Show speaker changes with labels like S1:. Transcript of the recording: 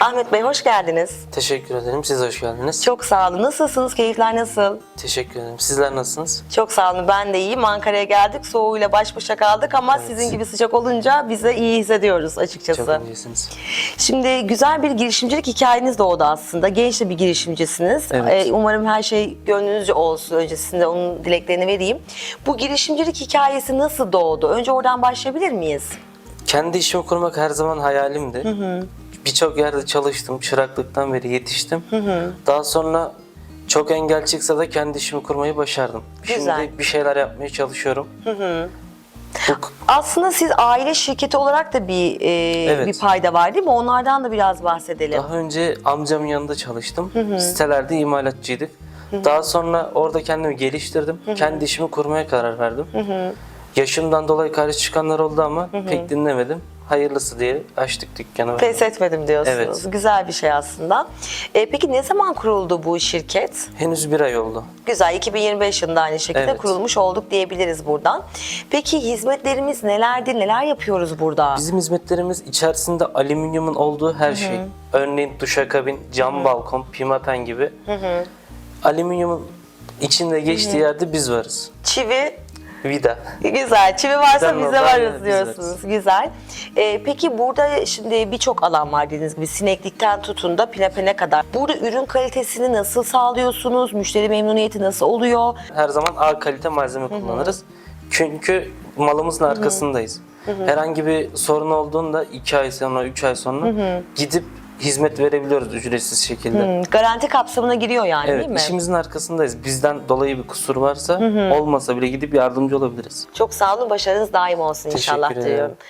S1: Ahmet Bey hoş geldiniz.
S2: Teşekkür ederim. Siz hoş geldiniz.
S1: Çok sağ olun. Nasılsınız? Keyifler nasıl?
S2: Teşekkür ederim. Sizler nasılsınız?
S1: Çok sağ olun. Ben de iyiyim. Ankara'ya geldik. Soğuğuyla baş başa kaldık ama
S2: Evet.
S1: sizin gibi sıcak olunca bize iyi hissediyoruz açıkçası.
S2: Çok incesiniz.
S1: Şimdi güzel bir girişimcilik hikayeniz doğdu aslında. Genç de bir girişimcisiniz.
S2: Evet.
S1: Ee, umarım her şey gönlünüzce olsun. Öncesinde onun dileklerini vereyim. Bu girişimcilik hikayesi nasıl doğdu? Önce oradan başlayabilir miyiz?
S2: Kendi işimi kurmak her zaman hayalimdi. Birçok yerde çalıştım. Çıraklıktan beri yetiştim. Daha sonra çok engel çıksa da kendi işimi kurmayı başardım.
S1: Güzel.
S2: Şimdi bir şeyler yapmaya çalışıyorum. Bu
S1: Aslında siz aile şirketi olarak da bir e,
S2: Evet.
S1: bir payda var değil mi? Onlardan da biraz bahsedelim.
S2: Daha önce amcamın yanında çalıştım. Sitelerde imalatçıydık. Daha sonra orada kendimi geliştirdim. Kendi işimi kurmaya karar verdim. Yaşımdan dolayı karşı çıkanlar oldu ama pek dinlemedim. Hayırlısı diye açtık dükkanı.
S1: Pes etmedim diyorsunuz.
S2: Evet.
S1: Güzel bir şey aslında. E, peki ne zaman kuruldu bu şirket?
S2: Henüz bir ay oldu.
S1: Güzel. 2025 yılında aynı şekilde
S2: Evet.
S1: kurulmuş olduk diyebiliriz buradan. Peki hizmetlerimiz nelerdir? Neler yapıyoruz burada?
S2: Bizim hizmetlerimiz içerisinde alüminyumun olduğu her şey. Örneğin duşakabin, cam balkon, pimapen gibi. Alüminyumun içinde geçtiği yerde biz varız.
S1: Çivi
S2: Vida.
S1: Güzel. Çivi varsa
S2: Bizden
S1: bize
S2: var,
S1: varız
S2: biz
S1: diyorsunuz. Güzel. Ee, peki burada şimdi birçok alan var dediğiniz gibi sineklikten tutun da pinapene kadar. Burada ürün kalitesini nasıl sağlıyorsunuz? Müşteri memnuniyeti nasıl oluyor?
S2: Her zaman A kalite malzeme kullanırız. Çünkü malımızın arkasındayız. Herhangi bir sorun olduğunda 2 ay sonra, 3 ay sonra gidip hizmet verebiliyoruz ücretsiz şekilde.
S1: Hmm, Garanti kapsamına giriyor yani
S2: Evet,
S1: değil mi?
S2: işimizin arkasındayız. Bizden dolayı bir kusur varsa olmasa bile gidip yardımcı olabiliriz.
S1: Çok sağ olun. Başarınız daim olsun
S2: Teşekkür
S1: inşallah
S2: ederim.
S1: diyorum.